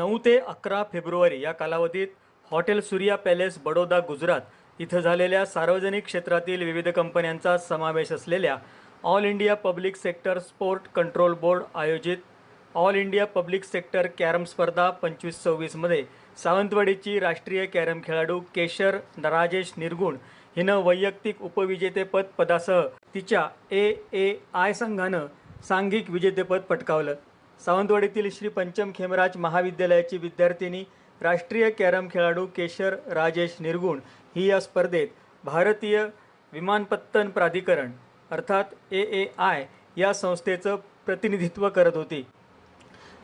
नऊ ते अकरा फेब्रुवारी या कालावधीत हॉटेल सूर्या पॅलेस बडोदा गुजरात इथं झालेल्या सार्वजनिक क्षेत्रातील विविध कंपन्यांचा समावेश असलेल्या all India public sector sport control board आयोजित all India public sector carrom स्पर्धा पंचवीस सव्वीसमध्ये सावंतवाडीची राष्ट्रीय कॅरम खेळाडू केशर राजेश निर्गुण हिनं वैयक्तिक उपविजेतेपद पदासह तिच्या ए ए आय संघानं सांघिक विजेतेपद पटकावलं. सावंतवाडीतील श्री पंचम खेमराज महाविद्यालयाची विद्यार्थिनी राष्ट्रीय कॅरम खेळाडू केशर राजेश निर्गुण ही या स्पर्धेत भारतीय विमानपत्तन प्राधिकरण अर्थात ए ए आय या संस्थेचं प्रतिनिधित्व करत होती.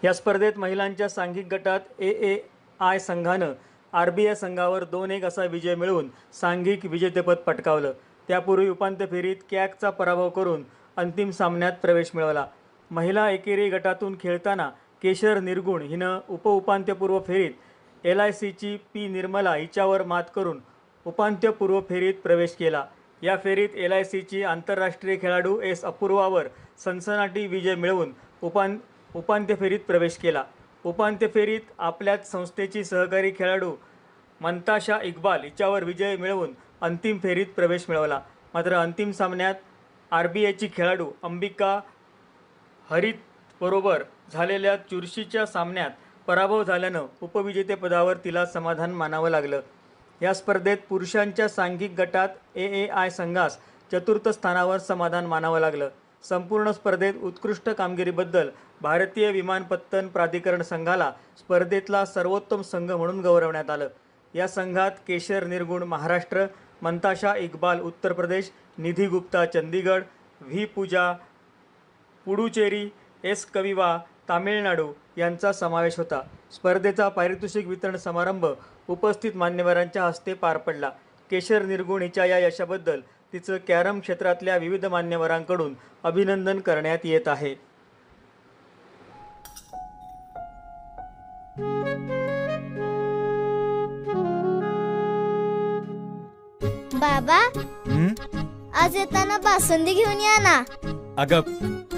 या स्पर्धेत महिलांच्या सांघिक गटात ए ए आय संघानं आर बी आय संघावर दोन एक असा विजय मिळवून सांघिक विजेतेपद पटकावलं. त्यापूर्वी उपांत्य फेरीत कॅकचा पराभव करून अंतिम सामन्यात प्रवेश मिळवला. महिला एकेरी गटातून खेळताना केशर निर्गुण हिनं उपउपांत्यपूर्व फेरीत एल आय सीची पी निर्मला हिच्यावर मात करून उपांत्यपूर्व फेरीत प्रवेश केला. या फेरीत एल आय सीची आंतरराष्ट्रीय खेळाडू एस अपूर्वावर सनसनाटी विजय मिळवून उपां उपांत्य फेरीत प्रवेश केला. उपांत्य फेरीत आपल्याच संस्थेची सहकारी खेळाडू मंताशा इक्बाल हिच्यावर विजय मिळवून अंतिम फेरीत प्रवेश मिळवला. मात्र अंतिम सामन्यात आर बी आयची खेळाडू अंबिका हरित बरोबर झालेल्या चुरशीच्या सामन्यात पराभव झाल्यानं उपविजेतेपदावर तिला समाधान मानावं लागलं. या स्पर्धेत पुरुषांच्या सांघिक गटात ए ए आय संघास चतुर्थ स्थानावर समाधान मानावं लागलं. संपूर्ण स्पर्धेत उत्कृष्ट कामगिरीबद्दल भारतीय विमानपत्तन प्राधिकरण संघाला स्पर्धेतला सर्वोत्तम संघ म्हणून गौरवण्यात आलं. या संघात केशर निर्गुण महाराष्ट्र मंताशा इक्बाल उत्तर प्रदेश निधी गुप्ता चंदीगड व्ही पूजा पुडुचेरी एस. कविवा तामिळनाडू यांचा समावेश होता. स्पर्धेचा पारितोषिक वितरण समारंभ उपस्थित मान्यवरांच्या हस्ते पार पडला. केशर निर्गुण हिच्या या यशाबद्दल तिचं कॅरम क्षेत्रातल्या विविध मान्यवरांकडून अभिनंदन करण्यात येत आहे. बाबा हं? आज येताना बासुंदी घेऊन या ना. अगं